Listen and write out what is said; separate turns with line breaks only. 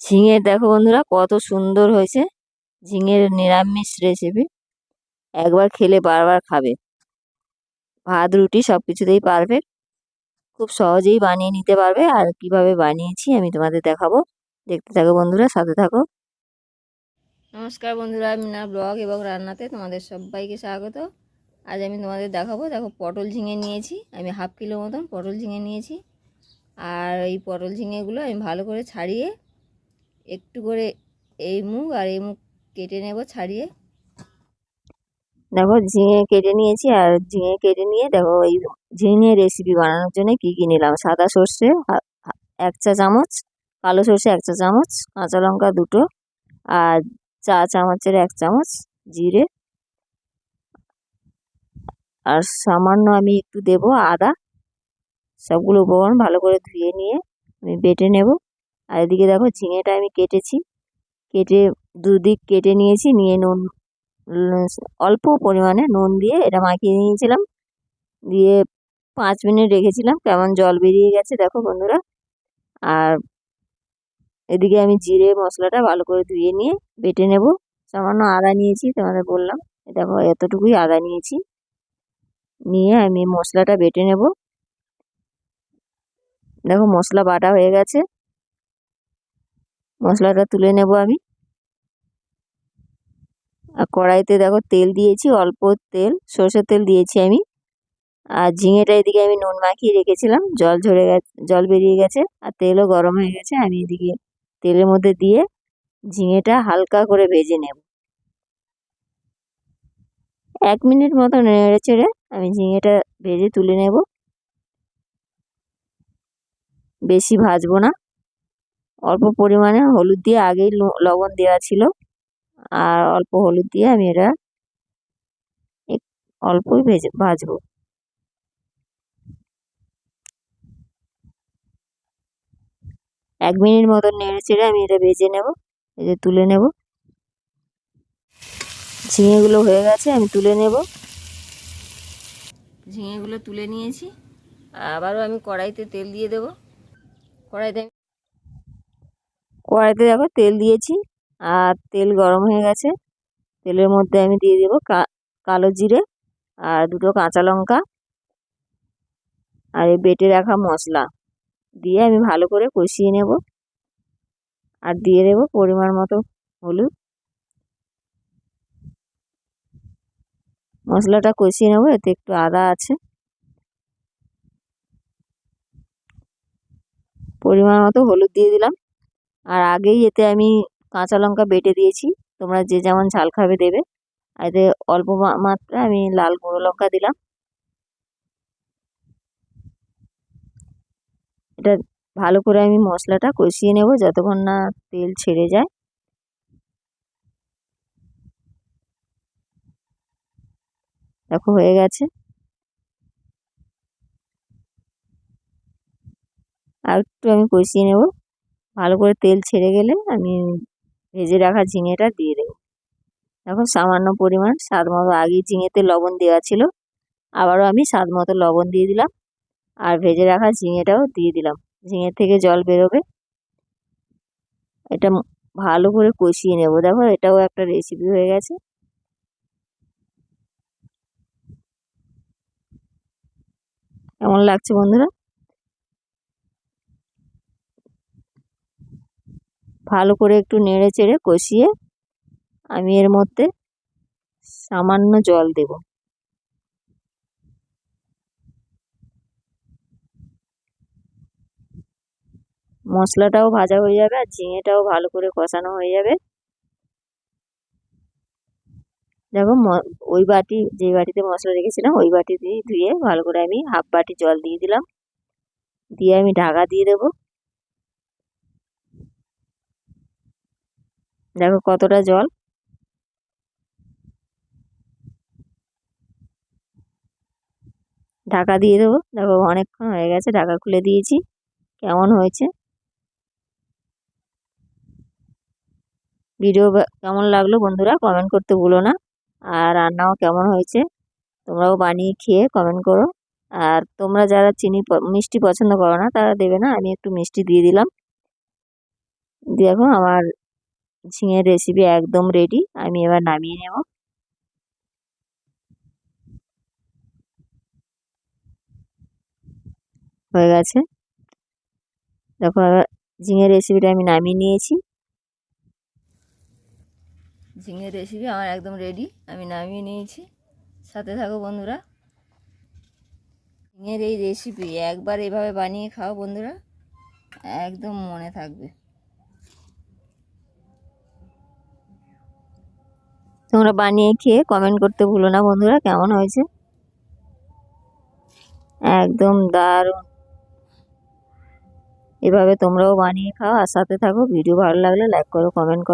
ঝিঙে দেখো বন্ধুরা কত সুন্দর হয়েছে। ঝিঙের নিরামিষ রেসিপি একবার খেলে বারবার খাবে। ভাত, রুটি সব কিছুতেই পারবে খুব সহজেই বানিয়ে নিতে পারবে। আর কীভাবে বানিয়েছি আমি তোমাদের দেখাবো। দেখতে থাকো বন্ধুরা, সাথে থাকো। নমস্কার বন্ধুরা মিনা ব্লগ এবং রান্নাতে তোমাদের সবাইকে স্বাগত। আজ আমি তোমাদের দেখাবো, দেখো পটল ঝিঙে নিয়েছি। আমি হাফ কিলো মতন পটল ঝিঙে নিয়েছি। আর এই পটল ঝিঙেগুলো আমি ভালো করে ছাড়িয়ে একটু করে এই মুখ আর এই মুখ কেটে নেব ছাড়িয়ে। দেখো ঝিঙে কেটে নিয়েছি আর ঝিঙে কেটে নিয়ে দেখো এই ঝিঙে রেসিপি বানানোর জন্য কি কি নিলাম? সাদা সর্ষে এক চা চামচ, কালো সর্ষে এক চা চামচ, কাঁচা লঙ্কা দুটো আর চা চামচের এক চামচ জিরে। আর সামান্য আমি একটু দেব আদা। সবগুলো উপকরণ ভালো করে ধুয়ে নিয়ে আমি বেটে নেব। আর এদিকে দেখো ঝিঙেটা আমি কেটেছি। কেটে দুদিক কেটে নিয়েছি, নিয়ে নুন অল্প পরিমাণে নুন দিয়ে এটা মাখিয়ে নিয়েছিলাম। দিয়ে পাঁচ মিনিট রেখেছিলাম, কেমন জল বেরিয়ে গেছে দেখো বন্ধুরা। আর এদিকে আমি জিরে মশলাটা ভালো করে ধুয়ে নিয়ে বেটে নেব। সামান্য আদা নিয়েছি তোমাদের বললাম, দেখো এতটুকুই আদা নিয়েছি। নিয়ে আমি মশলাটা বেটে নেব। দেখো মশলা বাটা হয়ে গেছে। মশলাটা তুলে নেব আমি। আর কড়াইতে দেখো তেল দিয়েছি, অল্প তেল সর্ষের তেল দিয়েছি আমি। আর ঝিঙেটা এদিকে আমি নুন মাখিয়ে রেখেছিলাম, জল ঝরে গেছে, জল বেরিয়ে গেছে, আর তেলও গরম হয়ে গেছে। আমি এদিকে তেলের মধ্যে দিয়ে ঝিঙেটা হালকা করে ভেজে নেব। এক মিনিট মতো নেড়ে চেড়ে আমি ঝিঙেটা ভেজে তুলে নেব। বেশি ভাজবো না। অল্প পরিমাণে হলুদ দিয়ে আগেই লবণ দেওয়া ছিল। আর অল্প হলুদ দিয়ে আমি এটা অল্পই ভেজে, ভাজবো। এক মিনিট মতন নেড়ে চেড়ে আমি এটা ভেজে নেব ভেজে তুলে নেব। ঝিঙেগুলো হয়ে গেছে, আমি তুলে নেব। ঝিঙেগুলো তুলে নিয়েছি, আবারও আমি কড়াইতে তেল দিয়ে দেব। কড়াইতে কড়াইতে দেখো তেল দিয়েছি আর তেল গরম হয়ে গেছে। তেলের মধ্যে আমি দিয়ে দেবো কালো জিরে আর দুটো কাঁচা লঙ্কা আর এই বেটে রাখা মশলা দিয়ে আমি ভালো করে কষিয়ে নেব। আর দিয়ে দেব পরিমাণ মতো হলুদ। মশলাটা কষিয়ে নেব, এতে একটু আদা আছে। পরিমাণ মতো হলুদ দিয়ে দিলাম। আর আগেই এতে আমি কাঁচা লঙ্কা বেটে দিয়েছি। তোমরা যে যেমন ঝাল খাবে দেবে। আর এতে অল্প মাত্রা আমি লাল গুঁড়ো লঙ্কা দিলাম। এটা ভালো করে আমি মশলাটা কষিয়ে নেব যতক্ষণ না তেল ছেড়ে যায়। দেখো হয়ে গেছে। আর একটু আমি কষিয়ে নেব। ভালো করে তেল ছেড়ে গেলে আমি ভেজে রাখা ঝিঙেটা দিয়ে দেবো। দেখো সামান্য পরিমাণ স্বাদ মতো, আগে ঝিঙেতে লবণ দেওয়া ছিল, আবারও আমি স্বাদ মতো লবণ দিয়ে দিলাম আর ভেজে রাখা ঝিঙেটাও দিয়ে দিলাম। ঝিঙে থেকে জল বেরোবে। এটা ভালো করে কষিয়ে নেব। দেখো এটাও একটা রেসিপি হয়ে গেছে। কেমন লাগছে বন্ধুরা? ভালো করে একটু নেড়ে চেড়ে কষিয়ে আমি এর মধ্যে সামান্য জল দেব। মশলাটাও ভাজা হয়ে যাবে আর ঝিঙেটাও ভালো করে কষানো হয়ে যাবে। দেখো ওই বাটি, যে বাটিতে মশলা রেখেছিলাম, ওই বাটি দিয়ে ধুয়ে ভালো করে আমি হাফ বাটি জল দিয়ে দিলাম। দিয়ে আমি ঢাকা দিয়ে দেবো। দেখো কতটা জল। ঢাকা দিয়ে দেবো। দেখো অনেকক্ষণ হয়ে গেছে, ঢাকা খুলে দিয়েছি। কেমন হয়েছে? ভিডিও কেমন লাগল বন্ধুরা? কমেন্ট করতে ভুলো না। আর রান্নাও কেমন হয়েছে? তোমরাও বানিয়ে খেয়ে কমেন্ট করো। আর তোমরা যারা চিনি মিষ্টি পছন্দ করো না, তারা দেবে না। আমি একটু মিষ্টি দিয়ে দিলাম। দেখো আমার ঝিঙের রেসিপি একদম রেডি আমি এবার নামিয়ে নেব। হয়ে গেছে। দেখো ঝিঙের রেসিপিটা আমি নামিয়ে নিয়েছি। ঝিঙের রেসিপি আমার একদম রেডি আমি নামিয়ে নিয়েছি। সাথে থাকো বন্ধুরা। ঝিঙের এই রেসিপি একবার এভাবে বানিয়ে খাও বন্ধুরা, একদম মনে থাকবে। তোমরা বানিয়ে খেয়ে কমেন্ট করতে ভুলো না বন্ধুরা, কেমন হয়েছে? একদম দারুণ। এভাবে তোমরাও বানিয়ে খাও আর সাথে থাকো ভিডিও ভালো লাগলে লাইক করো কমেন্ট করো।